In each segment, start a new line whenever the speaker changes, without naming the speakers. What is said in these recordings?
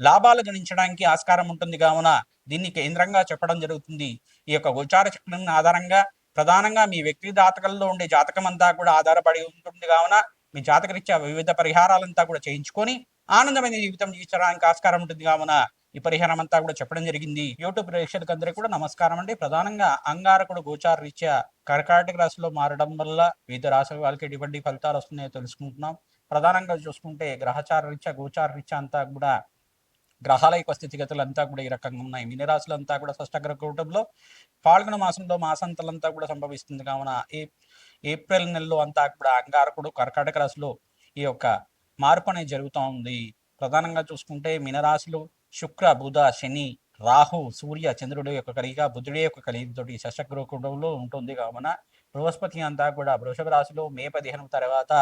లాభాలు గణించడానికి ఆస్కారం ఉంటుంది. కావున దీన్ని కేంద్రంగా చెప్పడం జరుగుతుంది. ఈ యొక్క గోచార చక్రం ఆధారంగా ప్రధానంగా మీ వ్యక్తి జాతకంలో ఉండే జాతకం అంతా కూడా ఆధారపడి ఉంటుంది. కావున మీ జాతకరీత్యా వివిధ పరిహారాలంతా కూడా చేయించుకొని ఆనందమైన జీవితం జీవించడానికి ఆస్కారం ఉంటుంది. కావున ఈ పరిహారం అంతా కూడా చెప్పడం జరిగింది. యూట్యూబ్ ప్రేక్షకులందరికీ కూడా నమస్కారం అండి. ప్రధానంగా అంగారకుడు గోచార రీత్యా కర్కాటక రాశిలో మారడం వల్ల వివిధ రాశుల వాళ్ళకి ఎటువంటి ఫలితాలు వస్తున్నాయో తెలుసుకుంటున్నాం. ప్రధానంగా చూసుకుంటే గ్రహచార రీత్యా గోచార రీత్యా అంతా కూడా గ్రహాల యొక్క స్థితిగతులు అంతా కూడా ఈ రకంగా ఉన్నాయి. మినరాశులు అంతా కూడా స్పష్టగ్ర కూటంలో పాల్గొన మాసంలో మాసంతలంతా కూడా సంభవిస్తుంది. కావున ఏ ఏప్రిల్ నెలలో అంతా కూడా అంగారకుడు కర్కాటక రాశిలో ఈ యొక్క మార్పు అనేది జరుగుతూ ఉంది. ప్రధానంగా చూసుకుంటే మినరాశులు శుక్ర బుధ శని రాహు సూర్య చంద్రుడి యొక్క కలిగిగా బుద్ధుడి యొక్క కలిగితోటి శశగ్రహ కుటుంబంలో ఉంటుంది. కావున బృహస్పతి అంతా కూడా వృషభ రాశిలో మే పదిహేను తర్వాత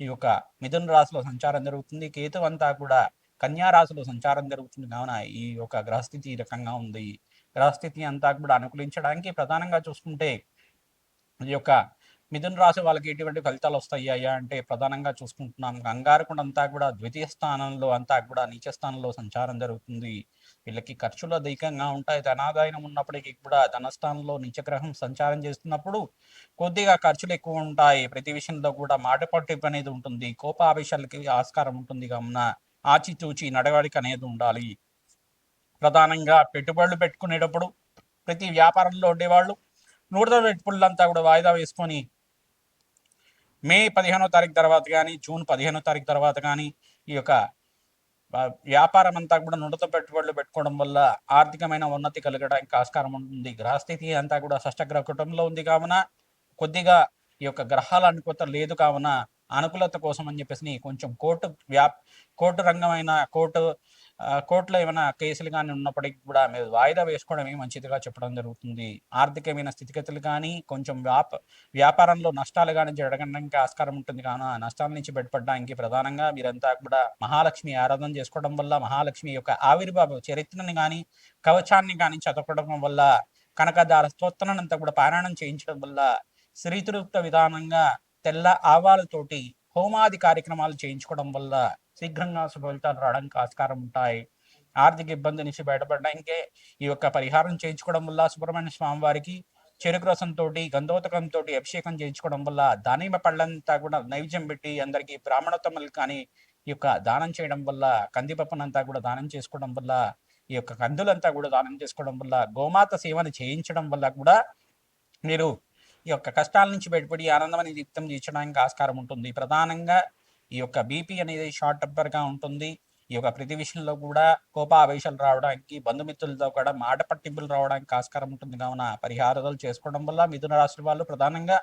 ఈ యొక్క మిథున రాశిలో సంచారం జరుగుతుంది. కేతు అంతా కూడా కన్యా రాశిలో సంచారం జరుగుతుంది. కావున ఈ యొక్క గ్రహస్థితి ఈ రకంగా ఉంది. గ్రహస్థితి అంతా కూడా అనుకూలించడానికి ప్రధానంగా చూసుకుంటే ఈ యొక్క మిథున రాశి వాళ్ళకి ఎటువంటి ఫలితాలు వస్తాయ్యా అంటే ప్రధానంగా చూసుకుంటున్నాం. గంగారకుండా అంతా కూడా ద్వితీయ స్థానంలో అంతా కూడా నీచ స్థానంలో సంచారం జరుగుతుంది. వీళ్ళకి ఖర్చులు అధికంగా ఉంటాయి. ధనాదాయం ఉన్నప్పటికీ కూడా ధనస్థానంలో నీచగ్రహం సంచారం చేస్తున్నప్పుడు కొద్దిగా ఖర్చులు ఎక్కువ ఉంటాయి. ప్రతి విషయంలో కూడా మాట పట్టింపు అనేది ఉంటుంది. కోపావేశాలకి ఆస్కారం ఉంటుంది. కావున ఆచితూచి నడవడిక అనేది ఉండాలి. ప్రధానంగా పెట్టుబడులు పెట్టుకునేటప్పుడు ప్రతి వ్యాపారంలో ఉండేవాళ్ళు నూతన పెట్టుబడులంతా కూడా వాయిదా వేసుకొని మే పదిహేనో తారీఖు తర్వాత కానీ జూన్ పదిహేనో తారీఖు తర్వాత కానీ ఈ యొక్క వ్యాపారం అంతా కూడా నూనెతో పెట్టుబడులు పెట్టుకోవడం వల్ల ఆర్థికమైన ఉన్నతి కలగడానికి ఆస్కారం ఉంటుంది గ్రహస్థితి అంతా కూడా షష్టగ్రహ కుటుంబంలో ఉంది కావున కొద్దిగా ఈ యొక్క గ్రహాల అనుకూత లేదు కావున అనుకూలత కోసం అని చెప్పేసి కొంచెం కోర్టు వ్యా కోర్టు రంగమైన కోర్టు కోర్టులో ఏమైనా కేసులు కానీ ఉన్నప్పటికీ కూడా మీరు వాయిదా వేసుకోవడమే మంచిదిగా చెప్పడం జరుగుతుంది. ఆర్థికమైన స్థితిగతులు కానీ కొంచెం వ్యాప వ్యాపారంలో నష్టాలు కానీ జరగడానికి ఆస్కారం ఉంటుంది. కానీ నష్టాల నుంచి బయటపడడానికి ప్రధానంగా మీరంతా కూడా మహాలక్ష్మి ఆరాధన చేసుకోవడం వల్ల మహాలక్ష్మి యొక్క ఆవిర్భావ చరిత్రని కానీ కవచాన్ని కానీ చదవడం వల్ల కనకదార స్తోత్రానంతా కూడా పారాయణం చేయించడం వల్ల శ్రీతృప్త విధానంగా తెల్ల ఆవాలతోటి హోమాది కార్యక్రమాలు చేయించుకోవడం వల్ల శీఘ్రంగా సుఫలితాలు రావడానికి ఆస్కారం ఉంటాయి. ఆర్థిక ఇబ్బంది నుంచి బయటపడడానికే ఈ యొక్క పరిహారం చేయించుకోవడం వల్ల సుబ్రహ్మణ్య స్వామి వారికి చెరుకు రసంతో గంధోతకంతో అభిషేకం చేయించుకోవడం వల్ల దానిమ్మ పళ్ళంతా కూడా నైవేద్యం పెట్టి అందరికీ బ్రాహ్మణోత్తములు కానీ ఈ యొక్క దానం చేయడం వల్ల కందిపప్పునంతా కూడా దానం చేసుకోవడం వల్ల ఈ యొక్క కందులంతా కూడా దానం చేసుకోవడం వల్ల గోమాత సేవను చేయించడం వల్ల కూడా మీరు ఈ యొక్క కష్టాల నుంచి బయటపడి ఆనందమైన జీవితం జీవించడానికి ఆస్కారం ఉంటుంది. ప్రధానంగా ఈ యొక్క బీపీ అనేది షార్ట్ టెంపర్గా ఉంటుంది. ఈ యొక్క ప్రతి విషయంలో కూడా కోపావేశాలు రావడానికి బంధుమిత్రులతో కూడా మాట పట్టింపులు రావడానికి ఆస్కారం ఉంటుంది. కావున పరిహారాలు చేసుకోవడం వల్ల మిథున రాశి వాళ్ళు ప్రధానంగా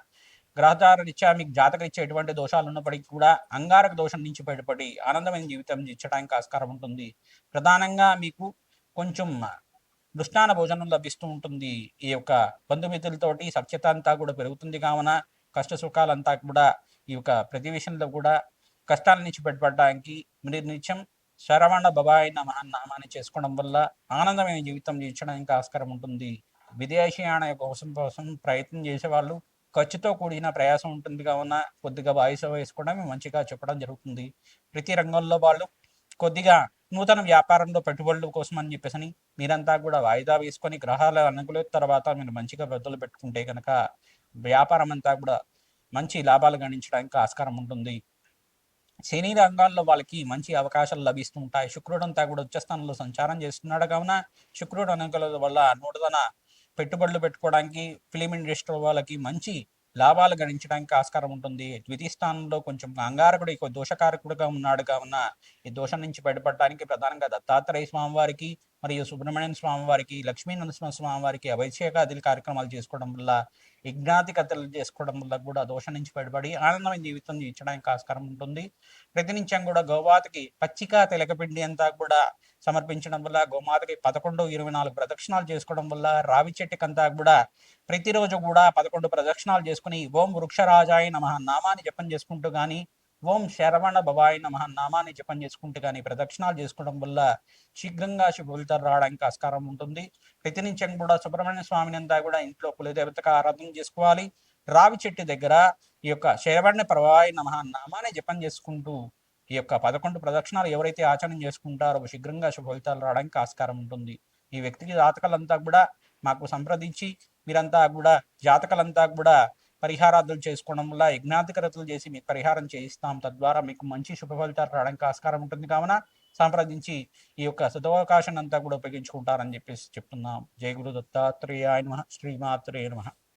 గ్రహచార రీత్యా మీకు జాతక ఇచ్చే ఎటువంటి దోషాలు ఉన్నప్పటికీ కూడా అంగారక దోషం నుంచి బయటపడి ఆనందమైన జీవితం ఇచ్చడానికి ఆస్కారం ఉంటుంది. ప్రధానంగా మీకు కొంచెం దృష్టాన భోజనం లభిస్తూ ఉంటుంది. ఈ యొక్క బంధుమిత్రులతోటి సఖ్యత అంతా కూడా పెరుగుతుంది కావున కష్ట సుఖాలంతా కూడా ఈ యొక్క ప్రతి విషయంలో కూడా కష్టాల నుంచి బయటపడడానికి మీరు నిత్యం శరవణ బబాయి నామాన్ని చేసుకోవడం వల్ల ఆనందమైన జీవితం జీవించడానికి ఆస్కారం ఉంటుంది. విదేశీయాన కోసం కోసం ప్రయత్నం చేసే వాళ్ళు ఖర్చుతో కూడిన ప్రయాసం ఉంటుంది కావున కొద్దిగా వాయిస్ వేసుకోవడం మంచిగా చెప్పడం జరుగుతుంది. ప్రతి రంగంలో వాళ్ళు కొద్దిగా నూతన వ్యాపారంలో పెట్టుబడుల కోసం అని చెప్పేసి మీరంతా కూడా వాయిదా వేసుకొని గ్రహాల అనుకూల తర్వాత మీరు మంచిగా పెద్దలు పెట్టుకుంటే కనుక వ్యాపారం అంతా కూడా మంచి లాభాలు గణించడానికి ఆస్కారం ఉంటుంది. శని రంగాల్లో వాళ్ళకి మంచి అవకాశాలు లభిస్తుంటాయి శుక్రుడు అంతా కూడా ఉచ్చస్థానంలో సంచారం చేస్తున్నాడు. కావున శుక్రుడు అనుకూల వల్ల నూతన పెట్టుబడులు పెట్టుకోవడానికి ఫిలిం ఇండస్ట్రీ వాళ్ళకి మంచి లాభాలు గణించడానికి ఆస్కారం ఉంటుంది. ద్వితీయ స్థానంలో కొంచెం అంగారకుడు దోషకారకుడుగా ఉన్నాడు కావున ఈ దోషం నుంచి బయటపడడానికి ప్రధానంగా దత్తాత్రేయ స్వామి వారికి మరియు సుబ్రహ్మణ్యం స్వామి వారికి లక్ష్మీ నరసింహ స్వామి వారికి అభిషేకాది కార్యక్రమాలు చేసుకోవడం వల్ల యజ్ఞాతి కథలు చేసుకోవడం వల్ల కూడా దోషం నుంచి బయటపడి ఆనందమైన జీవితం జీవించడానికి ఆస్కారం ఉంటుంది. ప్రతినిత్యం కూడా గోమాతకి పచ్చిక తెలకపిండి అంతా కూడా సమర్పించడం వల్ల గోమాతకి పదకొండు ఇరవై నాలుగు ప్రదక్షిణాలు చేసుకోవడం వల్ల రావి చెట్టుకంతా కూడా ప్రతిరోజు కూడా పదకొండు ప్రదక్షిణాలు చేసుకుని ఓం వృక్షరాజాయ నమ నామాన్ని జపం చేసుకుంటూ కానీ ఓం శరవణ భవాయ నమ నామాన్ని జపం చేసుకుంటూ కానీ ప్రదక్షిణాలు చేసుకోవడం వల్ల శీఘ్రంగా శుభ ఫలితాలు రావడానికి ఆస్కారం ఉంటుంది. ప్రతినిత్యం కూడా సుబ్రహ్మణ్య స్వామిని అంతా కూడా ఇంట్లో కులదేవతగా ఆరాధన చేసుకోవాలి. రావి చెట్టు దగ్గర ఈ యొక్క శరవణ ప్రవాయి నమ నామాన్ని జపం చేసుకుంటూ ఈ యొక్క పదకొండు ప్రదక్షిణాలు ఎవరైతే ఆచరణ చేసుకుంటారో శీఘ్రంగా శుభ ఫలితాలు రావడానికి ఆస్కారం ఉంటుంది. ఈ వ్యక్తికి జాతకాలంతా కూడా మాకు సంప్రదించి మీరంతా కూడా జాతకాలంతా కూడా పరిహారాదులు చేసుకోవడం వల్ల యజ్ఞాధికరతలు చేసి మీకు పరిహారం చేయిస్తాం. తద్వారా మీకు మంచి శుభ ఫలితాలు రావడానికి ఆస్కారం ఉంటుంది. కావున సంప్రదించి ఈ యొక్క సదవకాశాన్ని అంతా కూడా ఉపయోగించుకుంటారని చెప్పేసి చెప్తున్నాం. జయ గురు దత్తాత్రేయ నమ. శ్రీమాత్రేయ నమ.